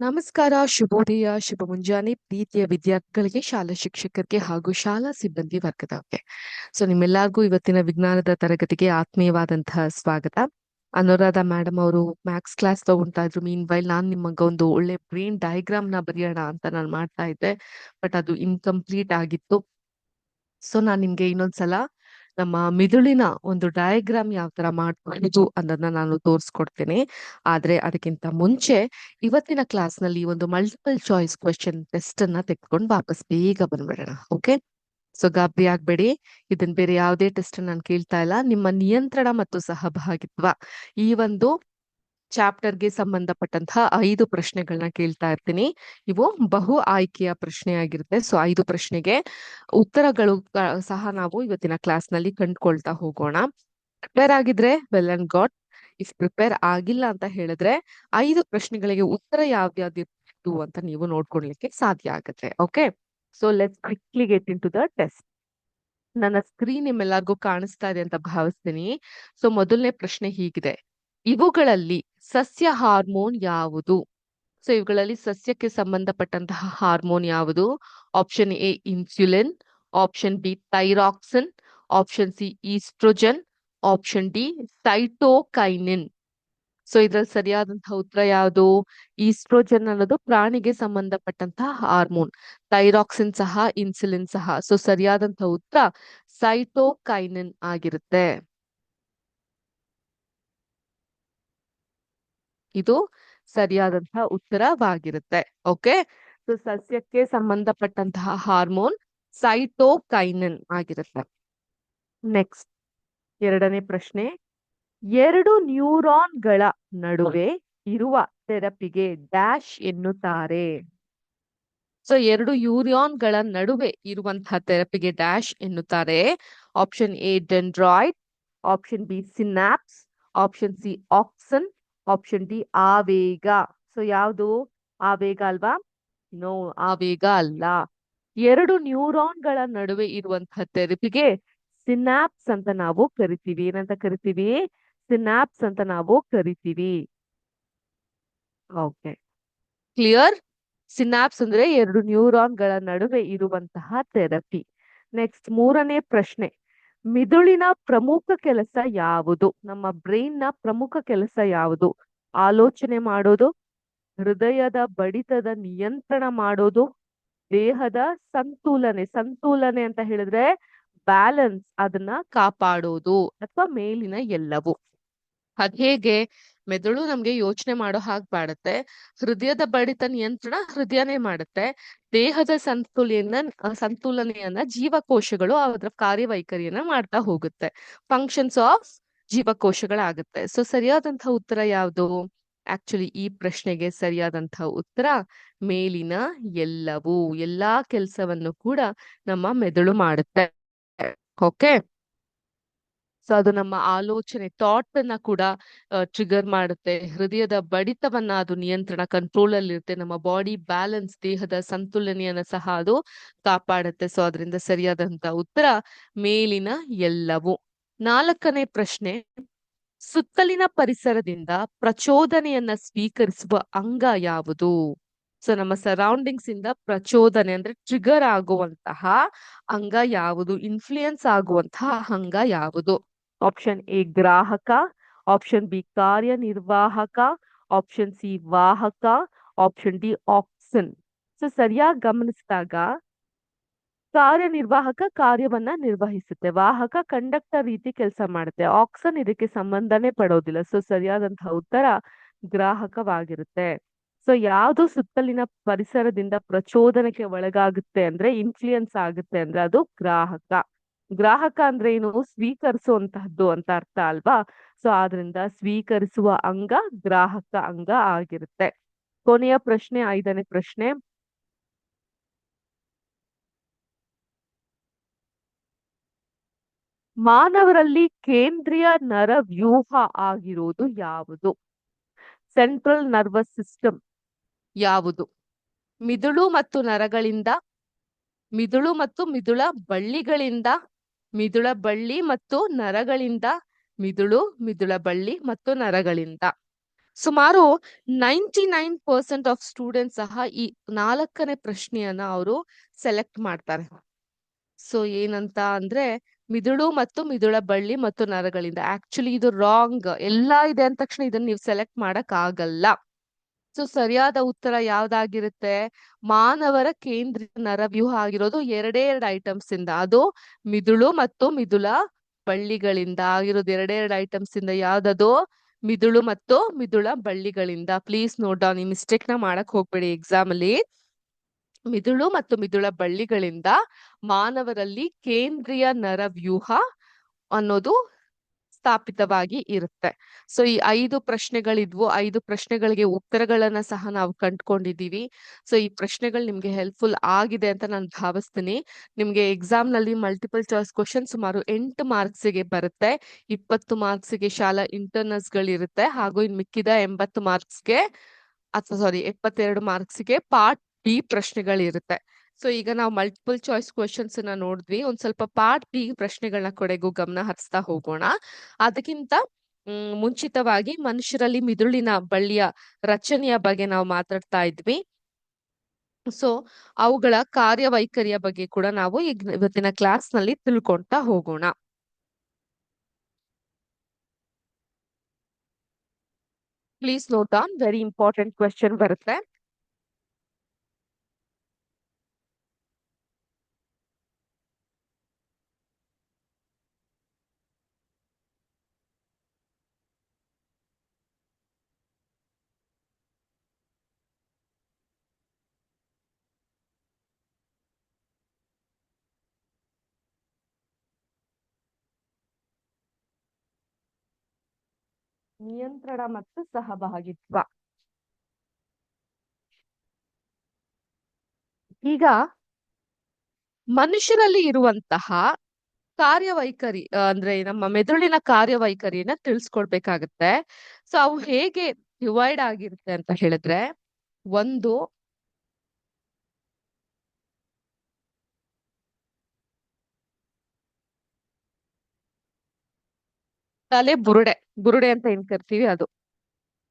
ನಮಸ್ಕಾರ ಶುಭೋದಯ ಶುಭ ಮುಂಜಾನೆ. ಪ್ರೀತಿಯ ವಿದ್ಯಾರ್ಥಿಗಳಿಗೆ, ಶಾಲಾ ಶಿಕ್ಷಕರಿಗೆ ಹಾಗೂ ಶಾಲಾ ಸಿಬ್ಬಂದಿ ವರ್ಗದವರಿಗೆ. ಸೊ, ನಿಮ್ಮೆಲ್ಲರಿಗೂ ಇವತ್ತಿನ ವಿಜ್ಞಾನದ ತರಗತಿಗೆ ಆತ್ಮೀಯವಾದಂತಹ ಸ್ವಾಗತ. ಅನುರಾಧ ಮೇಡಮ್ ಅವರು ಮ್ಯಾಥ್ಸ್ ಕ್ಲಾಸ್ ತಗೊಂತಾ ಇದ್ರು. ಮೀನ್ ವೈಲ್ ನಾನ್ ನಿಮಗೆ ಒಂದು ಒಳ್ಳೆ ಬ್ರೈನ್ ಡಯಾಗ್ರಾಮ್ನ ಬರೆಯೋಣ ಅಂತ ನಾನು ಮಾಡ್ತಾ ಇದ್ದೆ. ಬಟ್ ಅದು ಇನ್ಕಂಪ್ಲೀಟ್ ಆಗಿತ್ತು. ಸೊ ನಾನ್ ನಿಮ್ಗೆ ಇನ್ನೊಂದ್ಸಲ ನಮ್ಮ ಮಿದುಳಿನ ಒಂದು ಡಯಾಗ್ರಾಮ್ ಯಾವ ತರ ಮಾಡಬಹುದು ಅನ್ನೋದನ್ನ ನಾನು ತೋರಿಸ್ಕೊಡ್ತೇನೆ. ಆದ್ರೆ ಅದಕ್ಕಿಂತ ಮುಂಚೆ ಇವತ್ತಿನ ಕ್ಲಾಸ್ನಲ್ಲಿ ಒಂದು ಮಲ್ಟಿಪಲ್ ಚಾಯ್ಸ್ ಕ್ವೆಶನ್ ಟೆಸ್ಟ್ ಅನ್ನ ತೆಗೆದುಕೊಂಡು ವಾಪಸ್ ಬೇಗ ಬಂದ್ಬಿಡೋಣ ಓಕೆ ಸೊ ಗಾಬರಿ ಆಗ್ಬೇಡಿ. ಇದನ್ ಬೇರೆ ಯಾವುದೇ ಟೆಸ್ಟ್ ನಾನು ಕೇಳ್ತಾ ಇಲ್ಲ. ನಿಮ್ಮ ನಿಯಂತ್ರಣ ಮತ್ತು ಸಹಭಾಗಿತ್ವ ಈ ಒಂದು ಚಾಪ್ಟರ್ಗೆ ಸಂಬಂಧಪಟ್ಟಂತಹ ಐದು ಪ್ರಶ್ನೆಗಳನ್ನ ಕೇಳ್ತಾ ಇರ್ತೀನಿ. ಇವು ಬಹು ಆಯ್ಕೆಯ ಪ್ರಶ್ನೆ ಆಗಿರುತ್ತೆ. ಸೊ, ಐದು ಪ್ರಶ್ನೆಗೆ ಉತ್ತರಗಳು ಸಹ ನಾವು ಇವತ್ತಿನ ಕ್ಲಾಸ್ನಲ್ಲಿ ಕಂಡ್ಕೊಳ್ತಾ ಹೋಗೋಣ. ಪ್ರಿಪೇರ್ ಆಗಿದ್ರೆ, well and got if prepare ಆಗಿಲ್ಲ ಅಂತ ಹೇಳಿದ್ರೆ, ಐದು ಪ್ರಶ್ನೆಗಳಿಗೆ ಉತ್ತರ ಯಾವ್ಯಾವ್ದಿತ್ತು ಅಂತ ನೀವು ನೋಡ್ಕೊಳ್ಲಿಕ್ಕೆ ಸಾಧ್ಯ ಆಗುತ್ತೆ. Okay? So let's quickly get into the test ನನ್ನ ಸ್ಕ್ರೀನ್ ನಿಮ್ಮೆಲ್ಲರಿಗೂ ಕಾಣಿಸ್ತಾ ಇದೆ ಅಂತ ಭಾವಿಸ್ತೀನಿ. ಸೊ, ಮೊದಲನೇ ಪ್ರಶ್ನೆ ಹೀಗಿದೆ. ಇವುಗಳಲ್ಲಿ ಸಸ್ಯ ಹಾರ್ಮೋನ್ ಯಾವುದು? ಸೊ ಇವುಗಳಲ್ಲಿ ಸಸ್ಯಕ್ಕೆ ಸಂಬಂಧಪಟ್ಟಂತಹ ಹಾರ್ಮೋನ್ ಯಾವುದು? Option A insulin option B thyroxine option C oestrogen option D cytokinin so ಇದ್ರಲ್ಲಿ ಸರಿಯಾದಂತಹ ಉತ್ತರ ಯಾವುದು? ಈಸ್ಟ್ರೋಜನ್ ಅನ್ನೋದು ಪ್ರಾಣಿಗೆ ಸಂಬಂಧಪಟ್ಟಂತಹ ಹಾರ್ಮೋನ್. ಥೈರಾಕ್ಸಿನ್ ಸಹ ಇನ್ಸುಲಿನ್ ಸಹ. ಸೊ ಸರಿಯಾದಂತಹ ಉತ್ತರ ಸೈಟೋಕೈನಿನ್ ಆಗಿರುತ್ತೆ. ಇದು ಸರಿಯಾದಂತಹ ಉತ್ತರವಾಗಿರುತ್ತೆ, ಓಕೆ? ಸೊ, ಸಸ್ಯಕ್ಕೆ ಸಂಬಂಧಪಟ್ಟಂತಹ ಹಾರ್ಮೋನ್ ಸೈಟೋಕೈನನ್ ಆಗಿರುತ್ತೆ. ನೆಕ್ಸ್ಟ್, ಎರಡನೇ ಪ್ರಶ್ನೆ. ಎರಡು ನ್ಯೂರಾನ್ಗಳ ನಡುವೆ ಇರುವ ಥೆರಪಿಗೆ ಡ್ಯಾಶ್ ಎನ್ನುತ್ತಾರೆ. ಸೊ, ಎರಡು ಯೂರಿಯಾನ್ಗಳ ನಡುವೆ ಇರುವಂತಹ ಥೆರಪಿಗೆ ಡ್ಯಾಶ್ ಎನ್ನುತ್ತಾರೆ. Option A dendroid, option B synapse, option C axon option D ಆವೇಗ. ಸೊ ಯಾವುದು? ಆವೇಗ ಅಲ್ವಾ? ನೋ ಆವೇಗ ಅಲ್ಲ. ಎರಡು ನ್ಯೂರಾನ್ಗಳ ನಡುವೆ ಇರುವಂತಹ ತೆರಪಿಗೆ ಸಿನಾಪ್ಸ್ ಅಂತ ನಾವು ಕರಿತೀವಿ. ಏನಂತ ಕರಿತೀವಿ? ಸಿನಾಪ್ಸ್ ಅಂತ ನಾವು ಕರಿತೀವಿ. ಓಕೆ ಕ್ಲಿಯರ್ ಸಿನಾಪ್ಸ್ ಅಂದ್ರೆ ಎರಡು ನ್ಯೂರಾನ್ಗಳ ನಡುವೆ ಇರುವಂತಹ ಥೆರಪಿ ನೆಕ್ಸ್ಟ್ ಮೂರನೇ ಪ್ರಶ್ನೆ. ಮಿದುಳಿನ ಪ್ರಮುಖ ಕೆಲಸ ಯಾವುದು? ನಮ್ಮ ಬ್ರೈನ್ನ ಪ್ರಮುಖ ಕೆಲಸ ಯಾವುದು? ಆಲೋಚನೆ ಮಾಡೋದು? ಹೃದಯದ ಬಡಿತದ ನಿಯಂತ್ರಣ ಮಾಡೋದು? ದೇಹದ ಸಂತುಲನೆ ಸಂತುಲನೆ ಅಂತ ಹೇಳಿದ್ರೆ ಬ್ಯಾಲೆನ್ಸ್ ಅದನ್ನ ಕಾಪಾಡೋದು, ಅಥವಾ ಮೇಲಿನ ಎಲ್ಲವೂ. ಅದ್ ಹೇಗೆ? ಮೆದುಳು ನಮ್ಗೆ ಯೋಚನೆ ಮಾಡೋ ಹಾಗೆ ಮಾಡುತ್ತೆ. ಹೃದಯದ ಬಡಿತ ನಿಯಂತ್ರಣ ಹೃದಯನೇ ಮಾಡುತ್ತೆ. ದೇಹದ ಸಂತುಲನ ಸಂತುಲನೆಯನ್ನ ಜೀವಕೋಶಗಳು ಅದರ ಕಾರ್ಯವೈಖರಿಯನ್ನ ಮಾಡ್ತಾ ಹೋಗುತ್ತೆ. Functions of ಜೀವಕೋಶಗಳಾಗುತ್ತೆ. ಸೊ ಸರಿಯಾದಂತಹ ಉತ್ತರ ಯಾವುದು? ಆಕ್ಚುಲಿ ಈ ಪ್ರಶ್ನೆಗೆ ಸರಿಯಾದಂತಹ ಉತ್ತರ ಮೇಲಿನ ಎಲ್ಲವೂ, ಎಲ್ಲಾ ಕೆಲಸವನ್ನು ಕೂಡ ನಮ್ಮ ಮೆದುಳು ಮಾಡುತ್ತೆ. ಓಕೆ ಸೊ, ಅದು ನಮ್ಮ ಆಲೋಚನೆ ಥಾಟ್ ಅನ್ನ ಕೂಡ ಟ್ರಿಗರ್ ಮಾಡುತ್ತೆ. ಹೃದಯದ ಬಡಿತವನ್ನ ಅದು ನಿಯಂತ್ರಣ ಕಂಟ್ರೋಲ್ ಅಲ್ಲಿ ಇರುತ್ತೆ ನಮ್ಮ ಬಾಡಿ ಬ್ಯಾಲೆನ್ಸ್, ದೇಹದ ಸಂತುಲನೆಯನ್ನ ಸಹ ಅದು ಕಾಪಾಡುತ್ತೆ. ಸೊ, ಅದರಿಂದ ಸರಿಯಾದಂತ ಉತ್ತರ ಮೇಲಿನ ಎಲ್ಲವೂ. ನಾಲ್ಕನೇ ಪ್ರಶ್ನೆ, ಸುತ್ತಲಿನ ಪರಿಸರದಿಂದ ಪ್ರಚೋದನೆಯನ್ನ ಸ್ವೀಕರಿಸುವ ಅಂಗ ಯಾವುದು? ಸೊ, ನಮ್ಮ ಸರೌಂಡಿಂಗ್ಸ್ ಇಂದ ಪ್ರಚೋದನೆ ಅಂದ್ರೆ ಟ್ರಿಗರ್ ಆಗುವಂತಹ ಅಂಗ ಯಾವುದು? ಇನ್ಫ್ಲೂಯೆನ್ಸ್ ಆಗುವಂತಹ ಅಂಗ ಯಾವುದು? ಆಪ್ಷನ್ ಎ ಗ್ರಾಹಕ ಆಪ್ಷನ್ ಬಿ ಕಾರ್ಯನಿರ್ವಾಹಕ ಆಪ್ಷನ್ ಸಿ ವಾಹಕ ಆಪ್ಷನ್ ಡಿ ಆಕ್ಸನ್ ಸೊ ಸರಿಯಾಗಿ ಗಮನಿಸಿದಾಗ ಕಾರ್ಯನಿರ್ವಾಹಕ ಕಾರ್ಯವನ್ನ ನಿರ್ವಹಿಸುತ್ತೆ. ವಾಹಕ ಕಂಡಕ್ಟರ್ ರೀತಿ ಕೆಲಸ ಮಾಡುತ್ತೆ. ಆಕ್ಸನ್ ಇದಕ್ಕೆ ಸಂಬಂಧನೇ ಪಡೋದಿಲ್ಲ. ಸೊ ಸರಿಯಾದಂತಹ ಉತ್ತರ ಗ್ರಾಹಕವಾಗಿರುತ್ತೆ. ಸೊ ಯಾವುದು ಸುತ್ತಲಿನ ಪರಿಸರದಿಂದ ಪ್ರಚೋದನೆಗೆ ಒಳಗಾಗುತ್ತೆ ಅಂದ್ರೆ ಇನ್ಫ್ಲೂಯೆನ್ಸ್ ಆಗುತ್ತೆ ಅಂದ್ರೆ ಅದು ಗ್ರಾಹಕ. ಗ್ರಾಹಕ ಅಂದ್ರೆ ಏನು? ಸ್ವೀಕರಿಸುವಂತಹದ್ದು ಅಂತ ಅರ್ಥ ಅಲ್ವಾ? ಸೊ ಆದ್ರಿಂದ ಸ್ವೀಕರಿಸುವ ಅಂಗ ಗ್ರಾಹಕ ಅಂಗ ಆಗಿರುತ್ತೆ. ಕೊನೆಯ ಪ್ರಶ್ನೆ, ಐದನೇ ಪ್ರಶ್ನೆ. ಮಾನವರಲ್ಲಿ ಕೇಂದ್ರೀಯ ನರವ್ಯೂಹ ಆಗಿರುವುದು ಯಾವುದು? ಸೆಂಟ್ರಲ್ ನರ್ವಸ್ ಸಿಸ್ಟಮ್ ಯಾವುದು? ಮಿದುಳು ಮತ್ತು ನರಗಳಿಂದ, ಮಿದುಳು ಮತ್ತು ಮಿದುಳ ಬಳ್ಳಿಗಳಿಂದ ಮಿದುಳ ಬಳ್ಳಿ ಮತ್ತು ನರಗಳಿಂದ, ಮಿದುಳು, ಮಿದುಳ ಬಳ್ಳಿ ಮತ್ತು ನರಗಳಿಂದ. ಸುಮಾರು ninety nine percent of student ಸಹ ಈ ನಾಲ್ಕನೇ ಪ್ರಶ್ನೆಯನ್ನ ಅವರು ಸೆಲೆಕ್ಟ್ ಮಾಡ್ತಾರೆ. ಸೊ, ಏನಂತ ಅಂದ್ರೆ, ಮಿದುಳು ಮತ್ತು ಮಿದುಳ ಬಳ್ಳಿ ಮತ್ತು ನರಗಳಿಂದ. ಆಕ್ಚುಲಿ ಇದು ರಾಂಗ್. ಎಲ್ಲ ಇದೆ ಅಂದ ತಕ್ಷಣ ಇದನ್ನ ನೀವು ಸೆಲೆಕ್ಟ್ ಮಾಡಕ್ ಆಗಲ್ಲ. ಸೊ ಸರಿಯಾದ ಉತ್ತರ ಯಾವ್ದಾಗಿರುತ್ತೆ? ಮಾನವರ ಕೇಂದ್ರ ನರವ್ಯೂಹ ಆಗಿರೋದು ಎರಡೇ ಎರಡು ಐಟಮ್ಸ್ ಇಂದ. ಅದು ಮಿದುಳು ಮತ್ತು ಮಿದುಳ ಬಳ್ಳಿಗಳಿಂದ ಆಗಿರೋದು ಎರಡೇ ಎರಡು ಐಟಮ್ಸ್ ಇಂದ. ಯಾವ್ದದು? ಮಿದುಳು ಮತ್ತು ಮಿದುಳ ಬಳ್ಳಿಗಳಿಂದ. ಪ್ಲೀಸ್ ನೋಟ್ ಡೌನ್ ಈ ಮಿಸ್ಟೇಕ್ನ ಮಾಡಕ್ ಹೋಗ್ಬೇಡಿ ಎಕ್ಸಾಮ್ ಅಲ್ಲಿ. ಮಿದುಳು ಮತ್ತು ಮಿದುಳ ಬಳ್ಳಿಗಳಿಂದ ಮಾನವರಲ್ಲಿ ಕೇಂದ್ರೀಯ ನರವ್ಯೂಹ ಅನ್ನೋದು ಸ್ಥಾಪಿತವಾಗಿ ಇರುತ್ತೆ. ಸೊ ಈ ಐದು ಪ್ರಶ್ನೆಗಳಿದ್ವು. ಐದು ಪ್ರಶ್ನೆಗಳಿಗೆ ಉತ್ತರಗಳನ್ನ ಸಹ ನಾವು ಕಂಡ್ಕೊಂಡಿದೀವಿ ಸೊ ಈ ಪ್ರಶ್ನೆಗಳು ನಿಮ್ಗೆ ಹೆಲ್ಪ್ಫುಲ್ ಆಗಿದೆ ಅಂತ ನಾನು ಭಾವಿಸ್ತೀನಿ. ನಿಮ್ಗೆ ಎಕ್ಸಾಮ್ನಲ್ಲಿ ಮಲ್ಟಿಪಲ್ ಚಾಯ್ಸ್ ಕ್ವಶನ್ ಸುಮಾರು ಎಂಟು ಮಾರ್ಕ್ಸ್ಗೆ ಬರುತ್ತೆ. ಇಪ್ಪತ್ತು ಮಾರ್ಕ್ಸ್ಗೆ ಶಾಲಾ ಇಂಟರ್ನಲ್ಸ್ ಗಳಿರುತ್ತೆ. ಹಾಗೂ ಇನ್ ಮಿಕ್ಕಿದ ಎಂಬತ್ತು ಮಾರ್ಕ್ಸ್ಗೆ, ಅಥವಾ ಸಾರಿ ಎಪ್ಪತ್ತೆರಡು ಮಾರ್ಕ್ಸ್ಗೆ ಪಾರ್ಟ್ ಬಿ ಪ್ರಶ್ನೆಗಳಿರುತ್ತೆ. ಸೊ ಈಗ ನಾವು ಮಲ್ಟಿಪಲ್ ಚಾಯ್ಸ್ ಕ್ವಶನ್ಸ್ ಅನ್ನ ನೋಡಿದ್ವಿ. ಒಂದ್ ಸ್ವಲ್ಪ ಪಾರ್ಟ್ ಬಿ ಪ್ರಶ್ನೆಗಳನ್ನ ಕಡೆಗೂ ಗಮನ ಹರಿಸ್ತಾ ಹೋಗೋಣ. ಅದಕ್ಕಿಂತ ಮುಂಚಿತವಾಗಿ ಮನುಷ್ಯರಲ್ಲಿ ಮಿದುಳಿನ ಬಳ್ಳಿಯ ರಚನೆಯ ಬಗ್ಗೆ ನಾವು ಮಾತಾಡ್ತಾ ಇದ್ವಿ. ಸೊ ಅವುಗಳ ಕಾರ್ಯವೈಖರಿಯ ಬಗ್ಗೆ ಕೂಡ ನಾವು ಈಗ ಇವತ್ತಿನ ಕ್ಲಾಸ್ನಲ್ಲಿ ತಿಳ್ಕೊಂತಾ ಹೋಗೋಣ. Please note on very important question ಬರುತ್ತೆ. ನಿಯಂತ್ರಣ ಮತ್ತು ಸಹಭಾಗಿತ್ವ. ಈಗ ಮನುಷ್ಯರಲ್ಲಿ ಇರುವಂತಹ ಕಾರ್ಯವೈಖರಿ ಅಂದ್ರೆ ನಮ್ಮ ಮೆದುಳಿನ ಕಾರ್ಯವೈಖರಿಯನ್ನ ತಿಳಿಸ್ಕೊಡ್ಬೇಕಾಗತ್ತೆ ಸೊ, ಅವು ಹೇಗೆ ಡಿವೈಡ್ ಆಗಿರುತ್ತೆ ಅಂತ ಹೇಳಿದ್ರೆ, ಒಂದು ತಲೆ ಬುರುಡೆ ಬುರುಡೆ ಅಂತ ಏನ್ ಕರಿತೀವಿ ಅದು.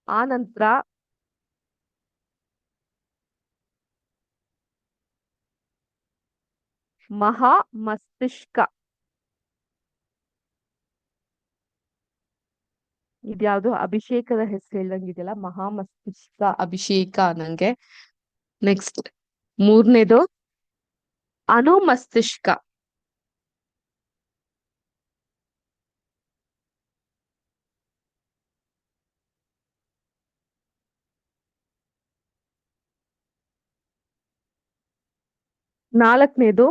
ಆ ನಂತರ ಮಹಾ ಮಸ್ತಿಷ್ಕ. ಇದ್ಯಾವ್ದು ಅಭಿಷೇಕದ ಹೆಸರು ಹೇಳ್ದಂಗಿದೆಯಲ್ಲ, ಮಹಾ ಮಸ್ತಿಷ್ಕ. ಅಭಿಷೇಕ ಅನ್ನಂಗೆ ನೆಕ್ಸ್ಟ್ ಮೂರನೇದು ಅನುಮಸ್ತಿಷ್ಕ. ನಾಲ್ಕನೇದು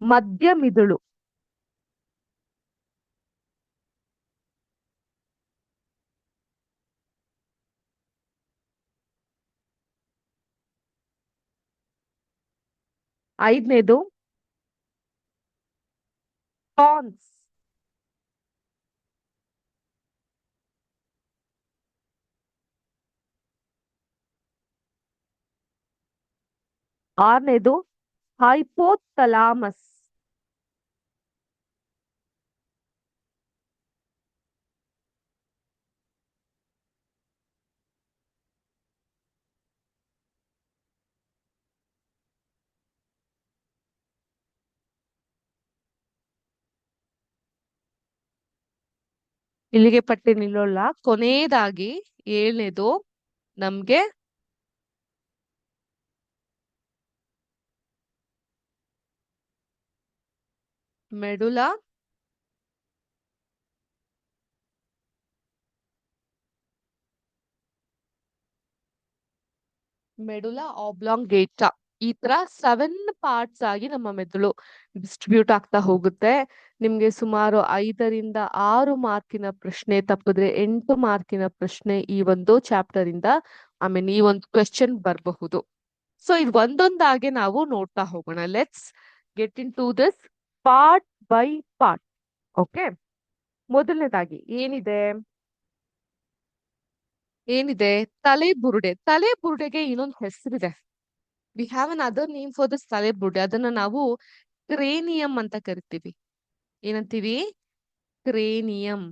ಮಧ್ಯ ಮಿದುಳು ಐದನೇದು ಪಾನ್ಸ್ ಆರನೇದು ಹೈಪೋಥಲಾಮಸ್ ಇಲ್ಲಿಗೆ ಪಟ್ಟಿ ನಿಲ್ಲೋಲ್ಲ. ಕೊನೆಯದಾಗಿ ಏಳನೇದು ನಮ್ಗೆ ಮೆಡುಲಾ. ಮೆಡುಲಾ ಆಬ್ಲಾಂಗೇಟಾ ಈ ತರ ಸೆವೆನ್ ಪಾರ್ಟ್ಸ್ ಆಗಿ ನಮ್ಮ ಮೆದುಳು ಡಿಸ್ಟ್ರಿಬ್ಯೂಟ್ ಆಗ್ತಾ ಹೋಗುತ್ತೆ. ನಿಮ್ಗೆ ಸುಮಾರು ಐದರಿಂದ ಆರು ಮಾರ್ಕಿನ ಪ್ರಶ್ನೆ ತಪ್ಪಿದ್ರೆ ಎಂಟು ಮಾರ್ಕಿನ ಪ್ರಶ್ನೆ ಈ ಒಂದು ಚಾಪ್ಟರ್ ಇಂದ ಐ ಮೀನ್ ಈ ಒಂದು ಕ್ವೆಶನ್ ಬರಬಹುದು. ಸೊ ಇದು ಒಂದೊಂದಾಗೆ ನಾವು ನೋಡ್ತಾ ಹೋಗೋಣ. Let's get into this part by part okay ಮೊದಲನೇದಾಗಿ, ಏನಿದೆ? ಏನಿದೆ? ತಲೆ ಬುರುಡೆ ತಲೆ ಬುರುಡೆಗೆ ಇನ್ನೊಂದು ಹೆಸರಿದೆ. We have another name for this ತಲೆ ಬುರುಡೆ ಅದನ್ನ ನಾವು ಕ್ರೇನಿಯಂ ಅಂತ ಕರಿತೀವಿ. ಏನಂತೀವಿ? ಕ್ರೇನಿಯಂ.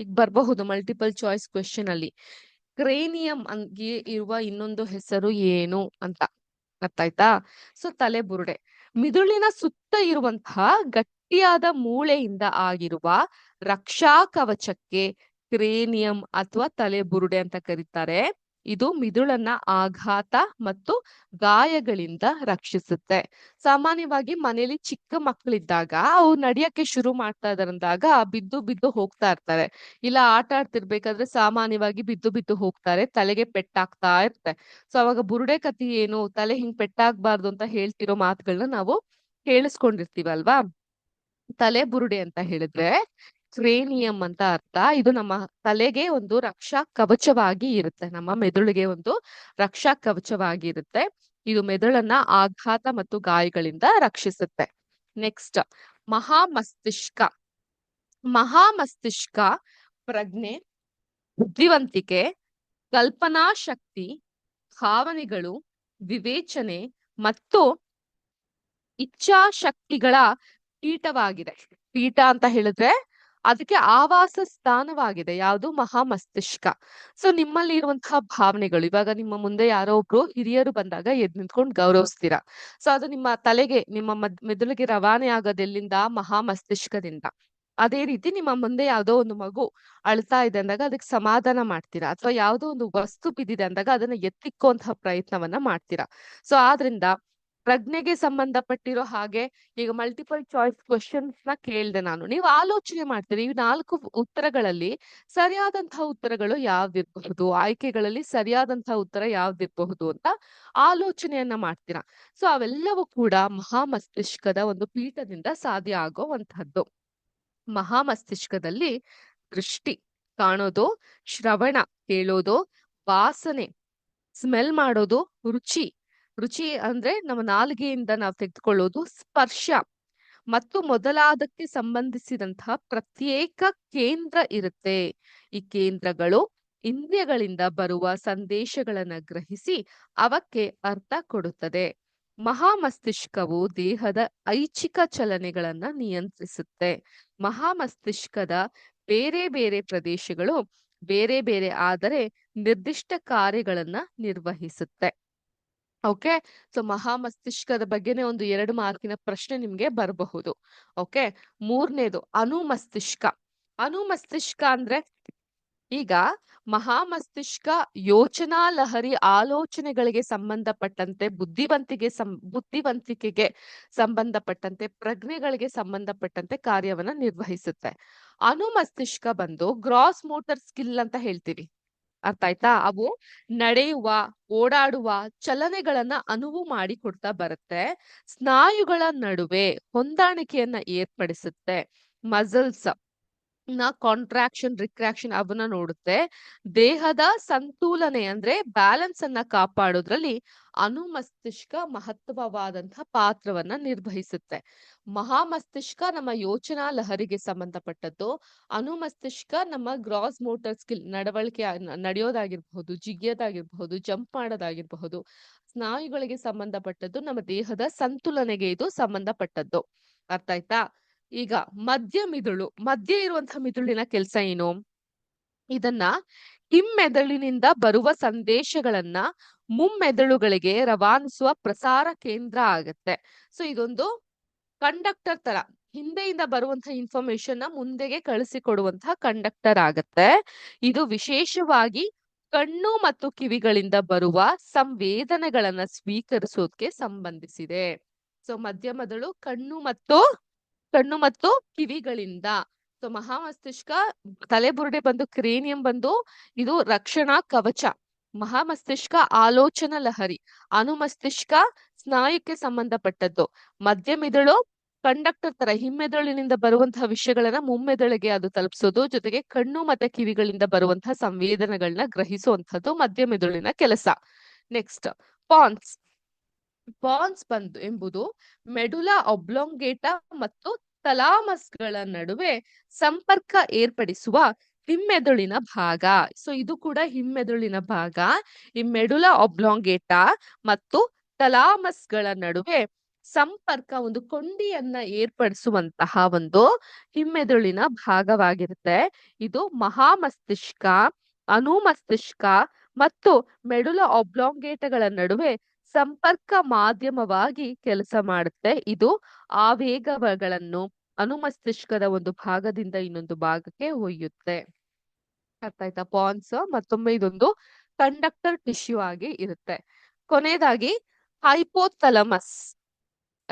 ಈಗ ಬರಬಹುದು ಮಲ್ಟಿಪಲ್ ಚಾಯ್ಸ್ ಕ್ವೆಶನ್ ಅಲ್ಲಿ. ಕ್ರೇನಿಯಂ ಅಂಗೆ ಇರುವ ಇನ್ನೊಂದು ಹೆಸರು ಏನು ಅಂತ. ಆಯ್ತಾ ಸೊ ತಲೆ ಬುರುಡೆ ಮಿದುಳಿನ ಸುತ್ತ ಇರುವಂತಹ ಗಟ್ಟಿಯಾದ ಮೂಳೆಯಿಂದ ಆಗಿರುವ ರಕ್ಷಾ ಕವಚಕ್ಕೆ ಕ್ರೇನಿಯಂ ಅಥವಾ ತಲೆ ಬುರುಡೆ ಅಂತ ಕರೀತಾರೆ. ಇದು ಮಿದುಳನ್ನ ಆಘಾತ ಮತ್ತು ಗಾಯಗಳಿಂದ ರಕ್ಷಿಸುತ್ತೆ. ಸಾಮಾನ್ಯವಾಗಿ ಮನೇಲಿ ಚಿಕ್ಕ ಮಕ್ಕಳಿದ್ದಾಗ ಅವು ನಡಿಯಕ್ಕೆ ಶುರು ಮಾಡ್ತಾ ಇದಾರಂದಾಗ ಬಿದ್ದು ಬಿದ್ದು ಹೋಗ್ತಾ ಇರ್ತಾರೆ. ಇಲ್ಲ ಆಟ ಆಡ್ತಿರ್ಬೇಕಾದ್ರೆ ಸಾಮಾನ್ಯವಾಗಿ ಬಿದ್ದು ಬಿದ್ದು ಹೋಗ್ತಾರೆ, ತಲೆಗೆ ಪೆಟ್ಟಾಗ್ತಾ ಇರುತ್ತೆ. ಸೊ, ಅವಾಗ ಬುರುಡೆ ಕತಿ ಏನು, ತಲೆ ಹಿಂಗ್ ಪೆಟ್ಟಾಗ್ಬಾರ್ದು ಅಂತ ಹೇಳ್ತಿರೋ ಮಾತುಗಳನ್ನ ನಾವು ಕೇಳಿಸ್ಕೊಂಡಿರ್ತೀವಲ್ವಾ? ತಲೆ ಬುರುಡೆ ಅಂತ ಹೇಳಿದ್ರೆ ಕ್ರೇನಿಯಂ ಅಂತ ಅರ್ಥ. ಇದು ನಮ್ಮ ತಲೆಗೆ ಒಂದು ರಕ್ಷಾ ಕವಚವಾಗಿ ಇರುತ್ತೆ. ನಮ್ಮ ಮೆದುಳಿಗೆ ಒಂದು ರಕ್ಷಾ ಕವಚವಾಗಿ ಇರುತ್ತೆ. ಇದು ಮೆದುಳನ್ನ ಆಘಾತ ಮತ್ತು ಗಾಯಗಳಿಂದ ರಕ್ಷಿಸುತ್ತೆ. ನೆಕ್ಸ್ಟ್ ಮಹಾಮಸ್ತಿಷ್ಕ. ಮಹಾಮಸ್ತಿಷ್ಕ ಪ್ರಜ್ಞೆ, ಬುದ್ಧಿವಂತಿಕೆ, ಕಲ್ಪನಾ ಶಕ್ತಿ, ಭಾವನೆಗಳು, ವಿವೇಚನೆ ಮತ್ತು ಇಚ್ಛಾಶಕ್ತಿಗಳ ಪೀಠವಾಗಿದೆ. ಪೀಠ ಅಂತ ಹೇಳಿದ್ರೆ ಅದಕ್ಕೆ ಆವಾಸ ಸ್ಥಾನವಾಗಿದೆ. ಯಾವುದು? ಮಹಾಮಸ್ತಿಷ್ಕ. ಸೊ ನಿಮ್ಮಲ್ಲಿ ಇರುವಂತಹ ಭಾವನೆಗಳು. ಇವಾಗ ನಿಮ್ಮ ಮುಂದೆ ಯಾರೋ ಒಬ್ರು ಹಿರಿಯರು ಬಂದಾಗ ಎದ್ ನಿಂತ್ಕೊಂಡು ಗೌರವಿಸ್ತೀರಾ. ಸೊ, ಅದು ನಿಮ್ಮ ತಲೆಗೆ, ನಿಮ್ಮ ಮದ್, ಮೆದುಳಿಗೆ ರವಾನೆ ಆಗೋದು ಎಲ್ಲಿಂದ ಮಹಾಮಸ್ತಿಷ್ಕದಿಂದ. ಅದೇ ರೀತಿ ನಿಮ್ಮ ಮುಂದೆ ಯಾವ್ದೋ ಒಂದು ಮಗು ಅಳ್ತಾ ಇದೆ ಅಂದಾಗ ಅದಕ್ಕೆ ಸಮಾಧಾನ ಮಾಡ್ತೀರಾ? ಅಥವಾ ಯಾವ್ದೋ ಒಂದು ವಸ್ತು ಬಿದ್ದಿದೆ ಅಂದಾಗ ಅದನ್ನ ಎತ್ತಿಕ್ಕುವಂತಹ ಪ್ರಯತ್ನವನ್ನ ಮಾಡ್ತೀರಾ? ಸೊ, ಆದ್ರಿಂದ ಪ್ರಜ್ಞೆಗೆ ಸಂಬಂಧಪಟ್ಟಿರೋ ಹಾಗೆ ಈಗ ಮಲ್ಟಿಪಲ್ ಚಾಯ್ಸ್ ಕ್ವಶನ್ಸ್ನ ಕೇಳ್ದೆ ನಾನು. ನೀವು ಆಲೋಚನೆ ಮಾಡ್ತೀರಿ, ಈ ನಾಲ್ಕು ಉತ್ತರಗಳಲ್ಲಿ ಸರಿಯಾದಂತಹ ಉತ್ತರಗಳು ಯಾವ್ದಿರಬಹುದು? ಆಯ್ಕೆಗಳಲ್ಲಿ ಸರಿಯಾದಂತಹ ಉತ್ತರ ಯಾವ್ದಿರಬಹುದು ಅಂತ ಆಲೋಚನೆಯನ್ನ ಮಾಡ್ತೀರಾ. ಸೊ ಅವೆಲ್ಲವೂ ಕೂಡ ಮಹಾಮಸ್ತಿಷ್ಕದ ಒಂದು ಪೀಠದಿಂದ ಸಾಧ್ಯ ಆಗೋವಂತಹದ್ದು ಮಹಾಮಸ್ತಿಷ್ಕದಲ್ಲಿ ದೃಷ್ಟಿ ಕಾಣೋದು, ಶ್ರವಣ ಕೇಳೋದು, ವಾಸನೆ ಸ್ಮೆಲ್ ಮಾಡೋದು, ರುಚಿ ರುಚಿ ಅಂದ್ರೆ ನಮ್ಮ ನಾಲ್ಗೆಯಿಂದ ನಾವು ತೆಗೆದುಕೊಳ್ಳೋದು ಸ್ಪರ್ಶ. ಮತ್ತು ಮೊದಲಾದಕ್ಕೆ ಸಂಬಂಧಿಸಿದಂತಹ ಪ್ರತ್ಯೇಕ ಕೇಂದ್ರ ಇರುತ್ತೆ. ಈ ಕೇಂದ್ರಗಳು ಇಂದ್ರಿಯಗಳಿಂದ ಬರುವ ಸಂದೇಶಗಳನ್ನ ಗ್ರಹಿಸಿ ಅವಕ್ಕೆ ಅರ್ಥ ಕೊಡುತ್ತದೆ. ಮಹಾಮಸ್ತಿಷ್ಕವು ದೇಹದ ಐಚ್ಛಿಕ ಚಲನೆಗಳನ್ನ ನಿಯಂತ್ರಿಸುತ್ತೆ. ಮಹಾಮಸ್ತಿಷ್ಕದ ಬೇರೆ ಬೇರೆ ಪ್ರದೇಶಗಳು ಬೇರೆ ಬೇರೆ ಆದರೆ ನಿರ್ದಿಷ್ಟ ಕಾರ್ಯಗಳನ್ನ ನಿರ್ವಹಿಸುತ್ತೆ. ಓಕೆ? ಸೊ, ಮಹಾಮಸ್ತಿಷ್ಕದ ಬಗ್ಗೆನೇ ಒಂದು ಎರಡು ಮಾರ್ಕಿನ ಪ್ರಶ್ನೆ ನಿಮ್ಗೆ ಬರಬಹುದು. ಓಕೆ? ಮೂರನೇದು, ಅನುಮಸ್ತಿಷ್ಕ. ಅನುಮಸ್ತಿಷ್ಕ ಅಂದ್ರೆ ಈಗ ಮಹಾಮಸ್ತಿಷ್ಕ ಯೋಚನಾ ಲಹರಿ ಆಲೋಚನೆಗಳಿಗೆ ಸಂಬಂಧಪಟ್ಟಂತೆ ಬುದ್ಧಿವಂತಿಕೆ ಸಂ, ಬುದ್ಧಿವಂತಿಕೆಗೆ ಸಂಬಂಧಪಟ್ಟಂತೆ, ಪ್ರಜ್ಞೆಗಳಿಗೆ ಸಂಬಂಧಪಟ್ಟಂತೆ ಕಾರ್ಯವನ್ನ ನಿರ್ವಹಿಸುತ್ತೆ. ಅನುಮಸ್ತಿಷ್ಕ ಬಂದು ಗ್ರಾಸ್ ಮೋಟರ್ ಸ್ಕಿಲ್ ಅಂತ ಹೇಳ್ತೀವಿ. ಅರ್ಥ ಆಯ್ತಾ ಅವು ನಡೆಯುವ, ಓಡಾಡುವ ಚಲನೆಗಳನ್ನ ಅನುವು ಮಾಡಿ ಕೊಡ್ತಾ ಬರುತ್ತೆ. ಸ್ನಾಯುಗಳ ನಡುವೆ ಹೊಂದಾಣಿಕೆಯನ್ನ ಏರ್ಪಡಿಸುತ್ತೆ. ಮಸಲ್ಸ್ ನ ಕಾಂಟ್ರಾಕ್ಷನ್ ರಿಕ್ರಾಕ್ಷನ್ ಅವನ್ನ ನೋಡುತ್ತೆ. ದೇಹದ ಸಂತುಲನೆ ಅಂದ್ರೆ ಬ್ಯಾಲೆನ್ಸ್ ಅನ್ನ ಕಾಪಾಡೋದ್ರಲ್ಲಿ ಅನುಮಸ್ತಿಷ್ಕ ಮಹತ್ವವಾದಂತಹ ಪಾತ್ರವನ್ನ ನಿರ್ವಹಿಸುತ್ತೆ. ಮಹಾಮಸ್ತಿಷ್ಕ ನಮ್ಮ ಯೋಚನಾ ಲಹರಿಗೆ ಸಂಬಂಧಪಟ್ಟದ್ದು. ಅನುಮಸ್ತಿಷ್ಕ ನಮ್ಮ ಗ್ರಾಸ್ ಮೋಟರ್ ಸ್ಕಿಲ್ ನಡವಳಿಕೆ ನಡೆಯೋದಾಗಿರ್ಬಹುದು, ಜಿಗಿಯೋದಾಗಿರ್ಬಹುದು ಜಂಪ್ ಮಾಡೋದಾಗಿರ್ಬಹುದು, ಸ್ನಾಯುಗಳಿಗೆ ಸಂಬಂಧಪಟ್ಟದ್ದು ನಮ್ಮ ದೇಹದ ಸಂತುಲನೆಗೆ ಇದು ಸಂಬಂಧಪಟ್ಟದ್ದು. ಅರ್ಥ ಆಯ್ತಾ? ಈಗ ಮಧ್ಯ ಮಿದುಳು, ಮಧ್ಯ ಇರುವಂತಹ ಮಿದುಳಿನ ಕೆಲಸ ಏನು? ಇದನ್ನ ಹಿಮ್ಮೆದುಳಿನಿಂದ ಬರುವ ಸಂದೇಶಗಳನ್ನ ಮುಮ್ಮೆದುಳುಗಳಿಗೆ ರವಾನಿಸುವ ಪ್ರಸಾರ ಕೇಂದ್ರ ಆಗತ್ತೆ. ಸೊ ಇದೊಂದು ಕಂಡಕ್ಟರ್ ತರ, ಹಿಂದೆಯಿಂದ ಬರುವಂತಹ ಇನ್ಫಾರ್ಮೇಶನ್ನ ಮುಂದೆಗೆ ಕಳಿಸಿಕೊಡುವಂತಹ ಕಂಡಕ್ಟರ್ ಆಗತ್ತೆ. ಇದು ವಿಶೇಷವಾಗಿ ಕಣ್ಣು ಮತ್ತು ಕಿವಿಗಳಿಂದ ಬರುವ ಸಂವೇದನೆಗಳನ್ನ ಸ್ವೀಕರಿಸೋದಕ್ಕೆ ಸಂಬಂಧಿಸಿದೆ. ಸೊ ಮಧ್ಯಮದಳು, ಕಣ್ಣು ಮತ್ತು ಕಣ್ಣು ಮತ್ತು ಕಿವಿಗಳಿಂದ. ಸೊ ಮಹಾಮಸ್ತಿಷ್ಕ ತಲೆಬುರುಡೆ ಬಂದು, ಕ್ರೇನಿಯಂ ಬಂದು, ಇದು ರಕ್ಷಣಾ ಕವಚ. ಮಹಾಮಸ್ತಿಷ್ಕ ಆಲೋಚನಾ ಲಹರಿ, ಅನುಮಸ್ತಿಷ್ಕ ಸ್ನಾಯುಕ್ಕೆ ಸಂಬಂಧಪಟ್ಟದ್ದು. ಮಧ್ಯ ಮಿದುಳು ಕಂಡಕ್ಟರ್ ತರ, ಹಿಮ್ಮೆದುಳಿನಿಂದ ಬರುವಂತಹ ವಿಷಯಗಳನ್ನ ಮುಮ್ಮೆದುಳಿಗೆ ಅದು ತಲುಪಿಸೋದು, ಜೊತೆಗೆ ಕಣ್ಣು ಮತ್ತೆ ಕಿವಿಗಳಿಂದ ಬರುವಂತಹ ಸಂವೇದನೆಗಳನ್ನ ಗ್ರಹಿಸುವಂತದ್ದು ಮಧ್ಯ ಮೆದುಳಿನ ಕೆಲಸ. Next Pond's. ಪಾನ್ಸ್ ಬಂದು ಎಂಬುದು ಮೆಡುಲಾ ಒಬ್ಲೊಂಗೇಟ ಮತ್ತು ತಲಾಮಸ್ಗಳ ನಡುವೆ ಸಂಪರ್ಕ ಏರ್ಪಡಿಸುವ ಹಿಮ್ಮೆದುಳಿನ ಭಾಗ. ಸೊ ಇದು ಕೂಡ ಹಿಮ್ಮೆದುಳಿನ ಭಾಗ. ಈ ಮೆಡುಲಾ ಒಬ್ಲೊಂಗೇಟ ಮತ್ತು ತಲಾಮಸ್ಗಳ ನಡುವೆ ಸಂಪರ್ಕ, ಒಂದು ಕೊಂಡಿಯನ್ನ ಏರ್ಪಡಿಸುವಂತಹ ಒಂದು ಹಿಮ್ಮೆದುಳಿನ ಭಾಗವಾಗಿರುತ್ತೆ. ಇದು ಮಹಾಮಸ್ತಿಷ್ಕ ಅನುಮಸ್ತಿಷ್ಕ ಮತ್ತು ಮೆಡುಲ ಒಬ್ಲಾಂಗೇಟಗಳ ನಡುವೆ ಸಂಪರ್ಕ ಮಾಧ್ಯಮವಾಗಿ ಕೆಲಸ ಮಾಡುತ್ತೆ. ಇದು ಆವೇಗಗಳನ್ನು, ಅನುಮಸ್ತಿಷ್ಕದ ಒಂದು ಭಾಗದಿಂದ ಇನ್ನೊಂದು ಭಾಗಕ್ಕೆ ಒಯ್ಯುತ್ತೆ. ಅರ್ಥ ಆಯ್ತಾ ಪಾನ್ಸ್ ಮತ್ತೊಮ್ಮೆ ಇದೊಂದು ಕಂಡಕ್ಟರ್ ಟಿಶ್ಯೂ ಆಗಿ ಇರುತ್ತೆ. ಕೊನೆಯದಾಗಿ ಹೈಪೋಥಲಮಸ್